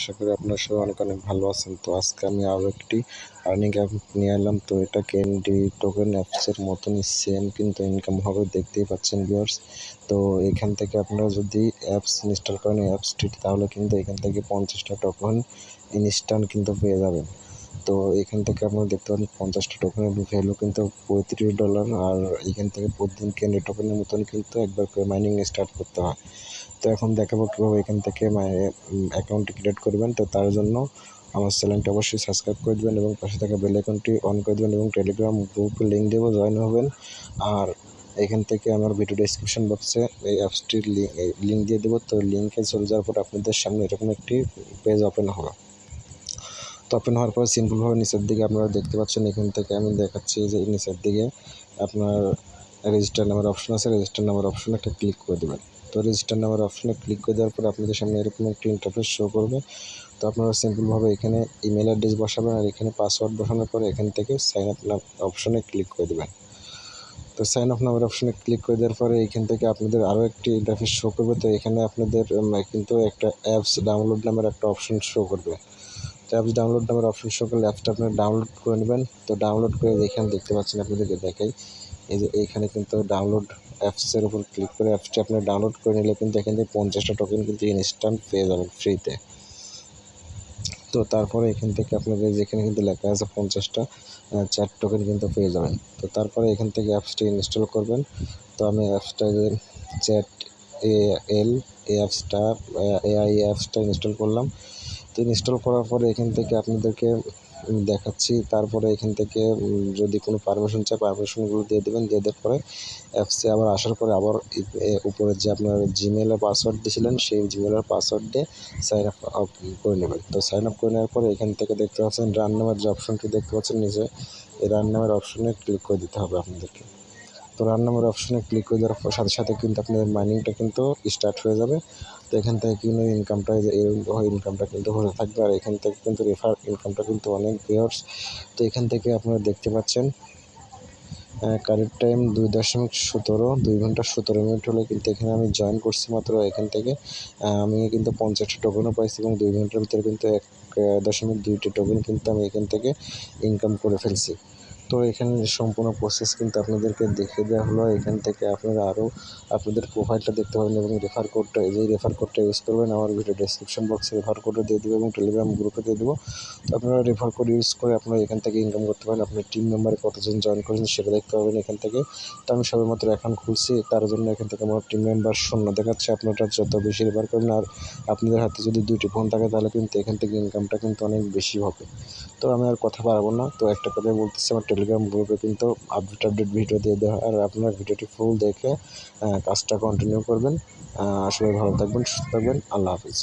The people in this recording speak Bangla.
আশা করি আপনারা সবাই অনেক অনেক ভালো আছেন। তো আজকে আমি আরও একটি আর্নিং অ্যাপ নিয়ে এলাম। তো এটা ক্যান্ডি টোকেন অ্যাপসের মতনই সেম কিন্তু ইনকাম হবে, দেখতেই পাচ্ছেন ভিউয়ার্স তো এখান থেকে আপনারা যদি অ্যাপস ইনস্টল করেন অ্যাপসটি তাহলে কিন্তু এখান থেকে পঞ্চাশটা টোকেন ইনস্ট্যান্ট কিন্তু পেয়ে যাবেন। তো এখান থেকে আপনারা দেখতে পারেন, পঞ্চাশটা টোকেনের ভ্যালু কিন্তু পঁয়ত্রিশ ডলার আর এখান থেকে প্রতিদিন ক্যান্ডি টোকেনের মতন কিন্তু একবার করে মাইনিং স্টার্ট করতে হয়। তো এখন দেখাবো কীভাবে এখান থেকে অ্যাকাউন্টটি ক্রিয়েট করবেন। তো তার জন্য আমার চ্যানেলটি অবশ্যই সাবস্ক্রাইব করে দেবেন এবং পাশে থাকা বেল আইকনটি অন করে দেবেন এবং টেলিগ্রাম গ্রুপে লিঙ্ক দেবো জয়েন হবেন। আর এখান থেকে আমার ভিডিও ডিসক্রিপশন বক্সে এই অ্যাপসটির লিঙ্ক দিয়ে দেবো। তো লিঙ্কে চলে যাওয়ার পর আপনাদের সামনে এরকম একটি পেজ ওপেন হবে। তো ওপেন হওয়ার পর সিম্পলভাবে নিচের দিকে আপনারা দেখতে পাচ্ছেন, এখান থেকে আমি দেখাচ্ছি যে নিচের দিকে আপনার রেজিস্টার নামের অপশন আছে রেজিস্টার নামের অপশনে একটা ক্লিক করে দেবেন। তো রেজিস্টার নামের অপশনে ক্লিক করে দেওয়ার পর আপনাদের সামনে এরকম একটি ইন্টারফেস শো করবে। তো আপনারা সিম্পলভাবে এখানে ইমেল অ্যাড্রেস বসাবেন আর এখানে পাসওয়ার্ড বসানোর পরে এখান থেকে সাইন আপ নাম অপশনে ক্লিক করে দেবেন। তো সাইন আপ নামের অপশনে ক্লিক করে দেওয়ার পরে এখান থেকে আপনাদের আরও একটি ইন্টারফেস শো করবে। তো এখানে আপনাদের কিন্তু একটা অ্যাপস ডাউনলোড নামের একটা অপশন শো করবে। তো অ্যাপস ডাউনলোড নামের অপশন শো করলে অ্যাপসটা আপনারা ডাউনলোড করে নেবেন। তো ডাউনলোড করে এখানে দেখতে পাচ্ছেন, আপনাদেরকে দেখাই। এই যে এইখানে কিন্তু ডাউনলোড অ্যাপসের উপর ক্লিক করে অ্যাপসটি আপনার ডাউনলোড করে নিলে কিন্তু এখান থেকে পঞ্চাশটা টোকেন কিন্তু ইনস্ট্যান্ট পেয়ে যাবেন ফ্রিতে তো তারপরে এখান থেকে আপনাদের যেখানে কিন্তু লেখা আছে পঞ্চাশটা চ্যাট টোকেন কিন্তু পেয়ে যাবেন। তো তারপরে এখান থেকে অ্যাপসটি ইনস্টল করবেন। তো আমি অ্যাপসটা যে চ্যাট এ এল এ অ্যাপসটা এআই অ্যাপসটা ইনস্টল করলাম। তো ইনস্টল করার পরে এখান থেকে আপনাদেরকে দেখাচ্ছি। তারপরে এখান থেকে যদি কোনো পারমিশন চাই পারমিশনগুলো দিয়ে দেবেন, দিয়ে দেওয়ার পরে অ্যাপসে আবার আসার পরে আবার উপরে যে আপনার জিমেলের পাসওয়ার্ড দিয়েছিলেন, সেই জিমেলের পাসওয়ার্ড দিয়ে সাইন আপ করে নেবেন। তো সাইন আপ করে নেওয়ার পরে এখান থেকে দেখতে পাচ্ছেন রান নামের যে অপশনটি দেখতে পাচ্ছেন নিজে এই রান নামের অপশনে ক্লিক করে দিতে হবে আপনাদেরকে। তো রান নামের অপশনে ক্লিক করে দেওয়ার সাথে সাথে কিন্তু আপনাদের মাইনিংটা কিন্তু স্টার্ট হয়ে যাবে। তো এখান থেকে কিন্তু ইনকামটা ইনকামটা কিন্তু হতে থাকবে। আর এখান থেকে কিন্তু রেফার ইনকামটা কিন্তু অনেক ভিউয়ার্স তো এখান থেকে আপনারা দেখতে পাচ্ছেন কারেন্ট টাইম দুই দশমিক সতেরো, দুই ঘণ্টা সতেরো মিনিট হলে কিন্তু এখানে আমি জয়েন করছি মাত্র এখান থেকে। আমি কিন্তু পঞ্চাশটা টোকেনও পাইছি এবং দুই ঘণ্টার ভিতরে কিন্তু এক দশমিক দুইটি টোকেন কিন্তু আমি এখান থেকে ইনকাম করে ফেলছি। তো এখানে সম্পূর্ণ প্রসেস কিন্তু আপনাদেরকে দেখে দেওয়া হলো, এখান থেকে আপনারা আরও আপনাদের প্রোফাইলটা দেখতে পাবেন এবং রেফার কোডটা এই যে রেফার কোডটা ইউজ করবেন, আমার ভিডিও ডেসক্রিপশন বক্সে রেফার কোডও দিয়ে দেবো এবং টেলিগ্রাম গ্রুপে দিয়ে দেবো। তো আপনারা রেফার কোড ইউজ করে আপনারা এখান থেকে ইনকাম করতে পারেন। আপনার টিম মেম্বারে কতজন জয়েন করেছেন সেটা দেখতে পাবেন এখান থেকে। তো আমি সবেমাত্র অ্যাকাউন্ট খুলছি, তার জন্য এখান থেকে আমার টিম মেম্বার শূন্য দেখাচ্ছে, আপনারা যত বেশি রেফার করবেন আর আপনাদের হাতে যদি দুইটি ফোন থাকে তাহলে কিন্তু এখান থেকে ইনকামটা কিন্তু অনেক বেশি হবে। তো আমি আর কথা পারব না। তো একটা কথাই বলতেছি, আমার টেলিগ্রাম গ্রুপে কিন্তু আপডেট আপডেট ভিডিও দিয়ে দেওয়া আর আপনার ভিডিওটি ফুল দেখে কাজটা কন্টিনিউ করবেন। আসলে ভালো থাকবেন, সুস্থ থাকবেন। আল্লাহ হাফিজ।